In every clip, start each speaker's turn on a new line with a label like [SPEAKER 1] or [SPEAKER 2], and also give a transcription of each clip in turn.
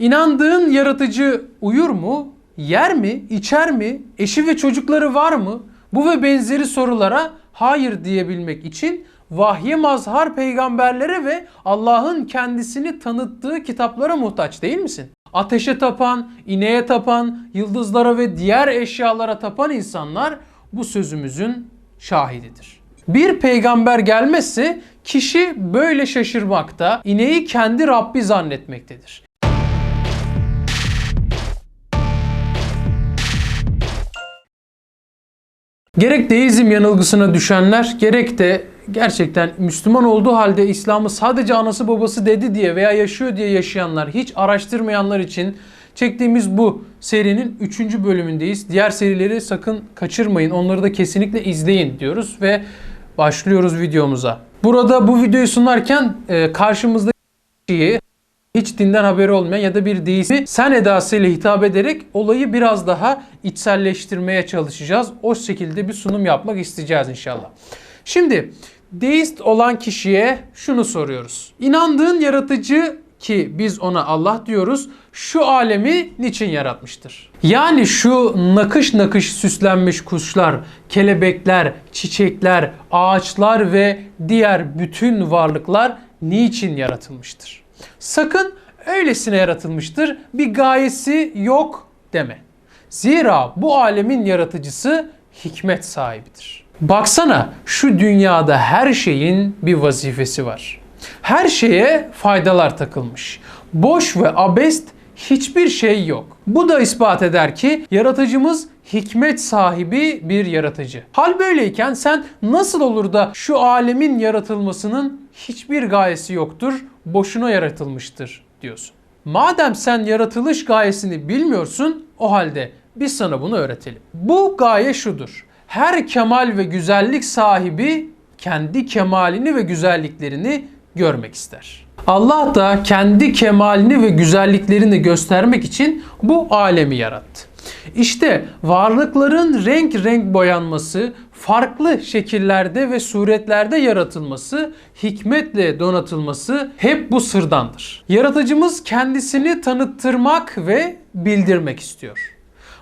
[SPEAKER 1] İnandığın yaratıcı uyur mu? Yer mi? içer mi? Eşi ve çocukları var mı? Bu ve benzeri sorulara hayır diyebilmek için vahye mazhar peygamberlere ve Allah'ın kendisini tanıttığı kitaplara muhtaç değil misin? Ateşe tapan, ineğe tapan, yıldızlara ve diğer eşyalara tapan insanlar bu sözümüzün şahididir. Bir peygamber gelmezse kişi böyle şaşırmakta, ineği kendi Rabbi zannetmektedir. Gerek deizm yanılgısına düşenler gerek de gerçekten Müslüman olduğu halde İslam'ı sadece anası babası dedi diye veya yaşıyor diye yaşayanlar, hiç araştırmayanlar için çektiğimiz bu serinin 3. bölümündeyiz. Diğer serileri sakın kaçırmayın. Onları da kesinlikle izleyin diyoruz ve başlıyoruz videomuza. Burada bu videoyu sunarken e, karşımızdaki kişiyi hiç dinden haberi olmayan ya da bir deismi sen edasıyla hitap ederek olayı biraz daha içselleştirmeye çalışacağız. O şekilde bir sunum yapmak isteyeceğiz inşallah. Şimdi deist olan kişiye şunu soruyoruz. İnandığın yaratıcı ki biz ona Allah diyoruz şu alemi niçin yaratmıştır? Yani şu nakış nakış süslenmiş kuşlar, kelebekler, çiçekler, ağaçlar ve diğer bütün varlıklar niçin yaratılmıştır? Sakın öylesine yaratılmıştır, bir gayesi yok deme. Zira bu alemin yaratıcısı hikmet sahibidir. Baksana şu dünyada her şeyin bir vazifesi var. Her şeye faydalar takılmış. Boş ve abest hiçbir şey yok. Bu da ispat eder ki yaratıcımız hikmet sahibi bir yaratıcı. Hal böyleyken sen nasıl olur da şu alemin yaratılmasının hiçbir gayesi yoktur, boşuna yaratılmıştır diyorsun. Madem sen yaratılış gayesini bilmiyorsun, o halde biz sana bunu öğretelim. Bu gaye şudur. Her kemal ve güzellik sahibi kendi kemalini ve güzelliklerini görmek ister. Allah da kendi kemalini ve güzelliklerini göstermek için bu alemi yarattı. İşte varlıkların renk renk boyanması, farklı şekillerde ve suretlerde yaratılması, hikmetle donatılması hep bu sırdandır. Yaratıcımız kendisini tanıttırmak ve bildirmek istiyor.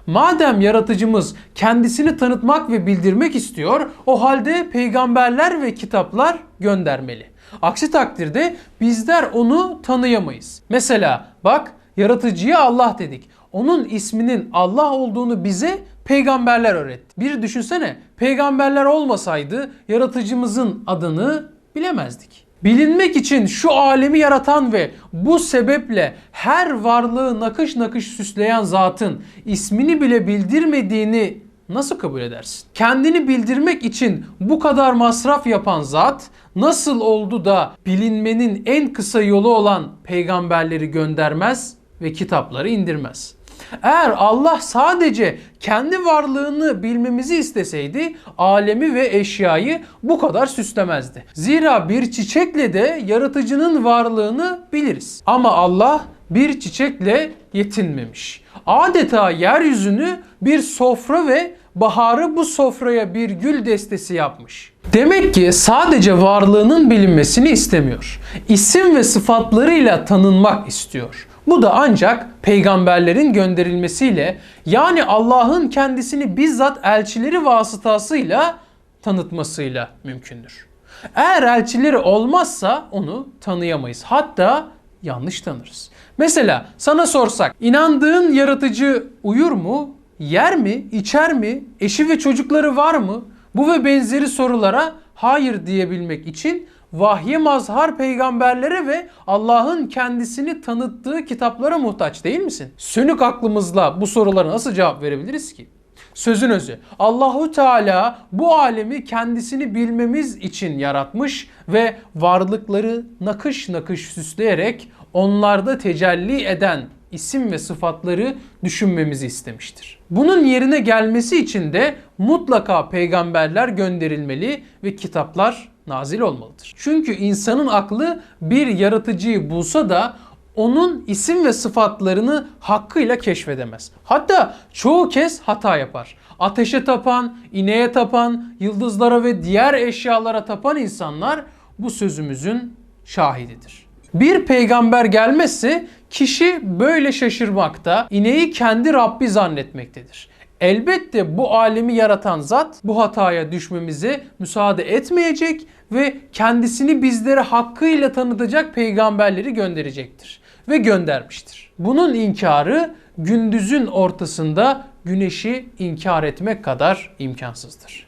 [SPEAKER 1] Madem yaratıcımız kendisini tanıtmak ve bildirmek istiyor, o halde peygamberler ve kitaplar göndermeli. Aksi takdirde bizler onu tanıyamayız. Mesela bak yaratıcıya Allah dedik. Onun isminin Allah olduğunu bize peygamberler öğretti. Bir düşünsene peygamberler olmasaydı yaratıcımızın adını bilemezdik. Bilinmek için şu alemi yaratan ve bu sebeple her varlığı nakış nakış süsleyen zatın ismini bile bildirmediğini nasıl kabul edersin? Kendini bildirmek için bu kadar masraf yapan zat nasıl oldu da bilinmenin en kısa yolu olan peygamberleri göndermez ve kitapları indirmez? Eğer Allah sadece kendi varlığını bilmemizi isteseydi alemi ve eşyayı bu kadar süslemezdi. Zira bir çiçekle de yaratıcının varlığını biliriz. Ama Allah bir çiçekle yetinmemiş. Adeta yeryüzünü bir sofra ve baharı bu sofraya bir gül destesi yapmış. Demek ki sadece varlığının bilinmesini istemiyor. İsim ve sıfatlarıyla tanınmak istiyor. Bu da ancak peygamberlerin gönderilmesiyle yani Allah'ın kendisini bizzat elçileri vasıtasıyla tanıtmasıyla mümkündür. Eğer elçileri olmazsa onu tanıyamayız. Hatta yanlış tanırız. Mesela sana sorsak inandığın yaratıcı uyur mu? Yer mi? içer mi? Eşi ve çocukları var mı? Bu ve benzeri sorulara hayır diyebilmek için vahye mazhar peygamberlere ve Allah'ın kendisini tanıttığı kitaplara muhtaç değil misin? Sönük aklımızla bu sorulara nasıl cevap verebiliriz ki? Sözün özü Allahu Teala bu alemi kendisini bilmemiz için yaratmış ve varlıkları nakış nakış süsleyerek onlarda tecelli eden isim ve sıfatları düşünmemizi istemiştir. Bunun yerine gelmesi için de mutlaka peygamberler gönderilmeli ve kitaplar nazil olmalıdır. Çünkü insanın aklı bir yaratıcıyı bulsa da onun isim ve sıfatlarını hakkıyla keşfedemez. Hatta çoğu kez hata yapar. Ateşe tapan, ineğe tapan, yıldızlara ve diğer eşyalara tapan insanlar bu sözümüzün şahididir. Bir peygamber gelmezse kişi böyle şaşırmakta, ineği kendi Rabbi zannetmektedir. Elbette bu alemi yaratan zat bu hataya düşmemize müsaade etmeyecek ve kendisini bizlere hakkıyla tanıtacak peygamberleri gönderecektir ve göndermiştir. Bunun inkarı gündüzün ortasında güneşi inkar etmek kadar imkansızdır.